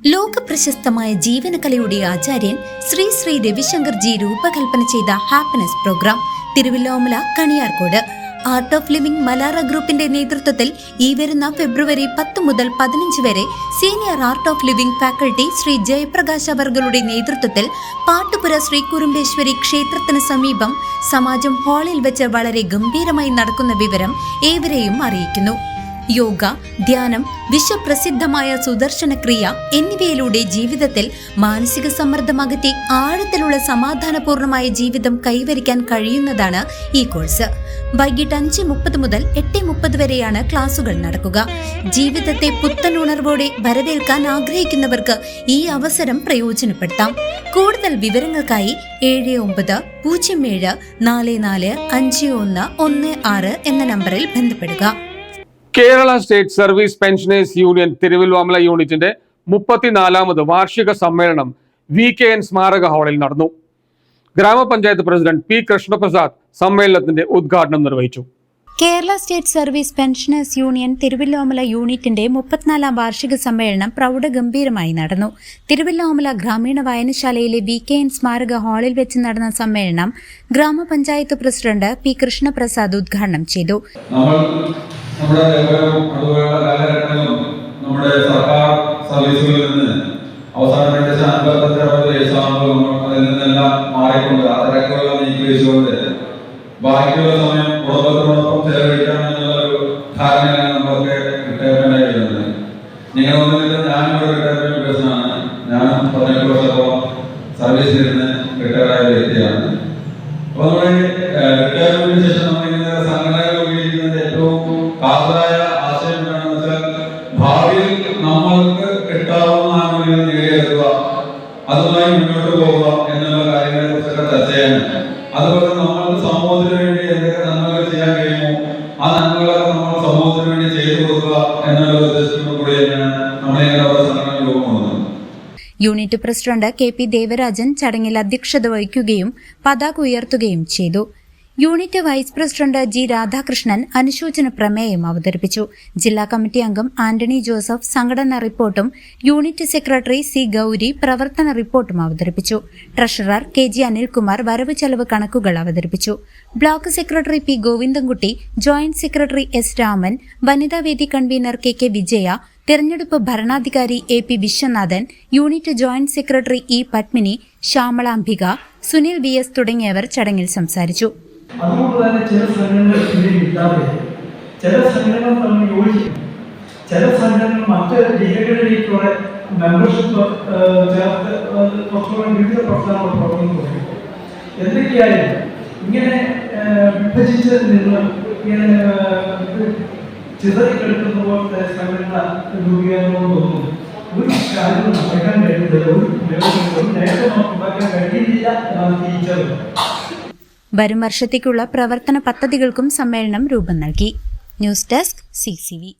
ലോക പ്രശസ്തമായ ജീവനകലയുടെ ആചാര്യൻ ശ്രീ ശ്രീ രവിശങ്കർ ജി രൂപകൽപ്പന ചെയ്ത happiness program Thiruvilwamala Kaniyarkode art of living Malara ഗ്രൂപ്പിന്റെ നേതൃത്വത്തിൽ ഈ വരുന്ന ഫെബ്രുവരി പത്ത് മുതൽ പതിനഞ്ച് വരെ senior art of living faculty Shri Jayaprakash അവർഗളുടെ നേതൃത്വത്തിൽ പാട്ടുപുര ശ്രീ കുറുമ്പേശ്വരി ക്ഷേത്രത്തിന് സമീപം സമാജം ഹാളിൽ വെച്ച് വളരെ ഗംഭീരമായി നടക്കുന്ന വിവരം ഏവരെയും അറിയിക്കുന്നു. യോഗ ധ്യാനം വിശ്വപ്രസിദ്ധമായ സുദർശന ക്രിയ എന്നിവയിലൂടെ ജീവിതത്തിൽ മാനസിക സമ്മർദ്ദം അകറ്റി ആഴത്തിലുള്ള സമാധാനപൂർണമായ ജീവിതം കൈവരിക്കാൻ കഴിയുന്നതാണ് ഈ കോഴ്സ്. വൈകിട്ട് അഞ്ച് മുപ്പത് മുതൽ എട്ട് മുപ്പത് വരെയാണ് ക്ലാസുകൾ നടക്കുക. ജീവിതത്തെ പുത്തൻ ഉണർവോടെ വരവേൽക്കാൻ ആഗ്രഹിക്കുന്നവർക്ക് ഈ അവസരം പ്രയോജനപ്പെടുത്താം. കൂടുതൽ വിവരങ്ങൾക്കായി ഏഴ് ഒമ്പത് പൂജ്യം ഏഴ് നാല് നാല് അഞ്ച് ഒന്ന് ഒന്ന് ആറ് എന്ന നമ്പറിൽ ബന്ധപ്പെടുക. Kerala state service pensioners union Thiruvilwamala യൂണിറ്റിന്റെ മുപ്പത്തിനാലാമത് വാർഷിക സമ്മേളനം വി കെ എൻ സ്മാരക ഹാളിൽ നടന്നു. ഗ്രാമപഞ്ചായത്ത് പ്രസിഡന്റ് പി കൃഷ്ണപ്രസാദ് സമ്മേളനത്തിന്റെ ഉദ്ഘാടനം നിർവഹിച്ചു. Kerala state service pensioners union Thiruvilwamala യൂണിറ്റിന്റെ മുപ്പത്തിനാലാം വാർഷിക സമ്മേളനം പ്രൗഢഗംഭീരമായി നടന്നു. തിരുവല്ലോമല ഗ്രാമീണ വായനശാലയിലെ വി കെ എൻ സ്മാരക ഹാളിൽ വെച്ച് നടന്ന സമ്മേളനം ഗ്രാമപഞ്ചായത്ത് പ്രസിഡന്റ് പി കൃഷ്ണപ്രസാദ് ഉദ്ഘാടനം ചെയ്തു. നമ്മുടെ ഓരോ അതുപോലുള്ള കാലഘട്ടങ്ങളിലും നമ്മുടെ സർക്കാർ സർവീസുകളിൽ നിന്ന് അവസാനം രണ്ട് അൻപത്തഞ്ച് അറുപത് നമ്മൾ അതിൽ നിന്നെല്ലാം മാറിക്കൊണ്ട് ആ തിരക്കുകളെല്ലാം ബാക്കിയുള്ള സമയം കുടുംബത്തിനോടൊപ്പം ചെലവഴിക്കാം ഒരു ധാരണയാണ് നമ്മളൊക്കെ റിട്ടയർമെന്റ് ആയി വരുന്നത് നിങ്ങൾ ഒന്നുമില്ല ഞാനും ഒരു റിട്ടയർമെന്റ് പേഴ്സണാണ്. ഞാൻ പതിനെട്ട് വർഷത്തോളം സർവീസിലിരുന്ന് റിട്ടയർ റിട്ടയർഡായ വ്യക്തിയാണ്. അപ്പൊ നമ്മുടെ റിട്ടയർമെന്റിന് ശേഷം നമ്മളിങ്ങനെ സംഘടനകൾ ഉപയോഗിക്കുന്നത് ഏറ്റവും കാതലായ ആശയം എന്താണെന്ന് വെച്ചാൽ ഭാവിയിൽ നമ്മൾക്ക് കിട്ടാവുന്ന ആനുകൂല്യം നേടിയെടുക്കുക അതുമായി മുന്നോട്ട് പോകുക എന്നുള്ള കാര്യങ്ങളെ കുറിച്ചൊക്കെ ചർച്ച ചെയ്യാനാണ് അതുപോലെ നമ്മൾക്ക് സമൂഹത്തിന് വേണ്ടി എന്തൊക്കെ നന്മകൾ ചെയ്യാൻ കഴിയുമോ ആ നന്മകളൊക്കെ നമ്മൾ സമൂഹത്തിന് വേണ്ടി ചെയ്തു കൊടുക്കുക എന്നുള്ള ഉദ്ദേശത്തോടു കൂടി തന്നെയാണ് unit president K P Devarajan ചടങ്ങിൽ അധ്യക്ഷത വഹിക്കുകയും പതാക ഉയർത്തുകയും ചെയ്തു. Unit vice president G Radhakrishnan അനുശോചന പ്രമേയം അവതരിപ്പിച്ചു. ജില്ലാ കമ്മിറ്റി അംഗം ആന്റണി ജോസഫ് സംഘടനാ റിപ്പോർട്ടും യൂണിറ്റ് സെക്രട്ടറി സി ഗൌരി പ്രവർത്തന റിപ്പോർട്ടും അവതരിപ്പിച്ചു. ട്രഷറർ കെ ജി അനിൽകുമാർ വരവ് ചെലവ് കണക്കുകൾ അവതരിപ്പിച്ചു. Block secretary P Govindankutty joint secretary S Raman വനിതാവേദി കൺവീനർ കെ കെ വിജയ തെരഞ്ഞെടുപ്പ് ഭരണാധികാരി A P Viswanathan unit joint secretary E Padmini Shyamalambika Sunil V S തുടങ്ങിയവർ ചടങ്ങിൽ സംസാരിച്ചു. അതുകൊണ്ട് തന്നെ ചില സംഘടനകൾ ഇതിൽ ഇല്ലാതെ ചില സംഘടനകൾ തമ്മിൽ യോജിക്കും. ചില സംഘടനകൾ മറ്റ് ജില്ലകളിലേക്കുള്ള മെമ്പർഷിപ്പ് ചേർത്ത് കുറച്ചുകൂടെ വിവിധ പ്രവർത്തനങ്ങൾ പ്രവർത്തനം തുടങ്ങി എന്തൊക്കെയായാലും ഇങ്ങനെ വിഭജിച്ച് നിന്ന് ഇങ്ങനെ ചിതറിക്കെടുക്കുന്ന പോലത്തെ സംഘടന തോന്നുന്നു ഒരു കാര്യവും നടക്കാൻ കഴിയുന്നില്ല. ഒരു നേട്ടം ഉണ്ടാക്കാൻ കഴിയുന്നില്ല എന്നാണ് തിരിച്ചറിവ് വരും വർഷത്തേക്കുള്ള പ്രവർത്തന പദ്ധതികൾക്കും സമ്മേളനം രൂപം നൽകി. News desk C